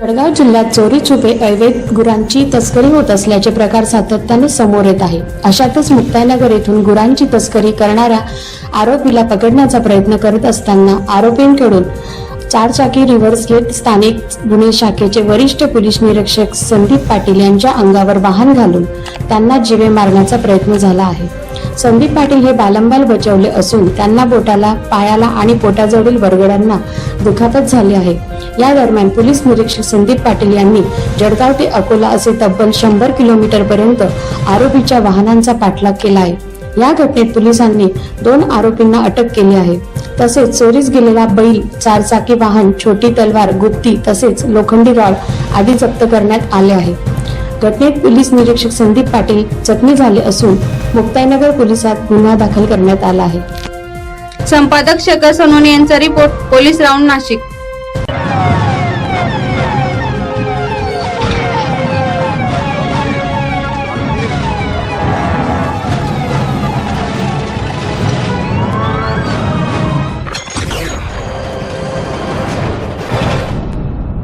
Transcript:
जळगाव जिल्ह्यात चोरी छुपे अवैध गुरांची तस्करी होत असल्याचे प्रकार सातत्याने समोर येत आहे. अशातच मुक्तानगर येथून गुरांची तस्करी करणाऱ्या आरोपीला पकडण्याचा प्रयत्न करत असताना आरोपींकडून चारचाकी रिव्हर्स घेत स्थानिक गुन्हे शाखेचे वरिष्ठ पोलीस निरीक्षक संदीप पाटील यांच्या अंगावर वाहन घालून त्यांना जीवे मारण्याचा प्रयत्न झाला आहे. संदीप पाटील हे बालंबाल बचावले असून त्यांना बोटाला पायाला आणि पोटाजवळील वरगड्यांना दुखापत झाली आहे. या दरम्यान पोलीस निरीक्षक संदीप पाटील यांनी जळगाव ते अकोला असे तब्बल शंभर किलोमीटर पर्यंत आरोपीच्या वाहनांचा पाठलाग केला आहे. या घटनेत पोलिसांनी दोन आरोपींना अटक केली आहे. तसेच चोरीस गेलेला बैल चारचाकी वाहन छोटी तलवार गुप्ती तसेच लोखंडी रॉड आदी जप्त करण्यात आले आहे. घटनेत पोलीस निरीक्षक संदीप पाटील जखमी झाले असून मुक्ताईनगर पोलिसात गुन्हा दाखल करण्यात आला आहे. संपादक शेखर सोनोने यांचा रिपोर्ट पोलीस राऊंड नाशिक.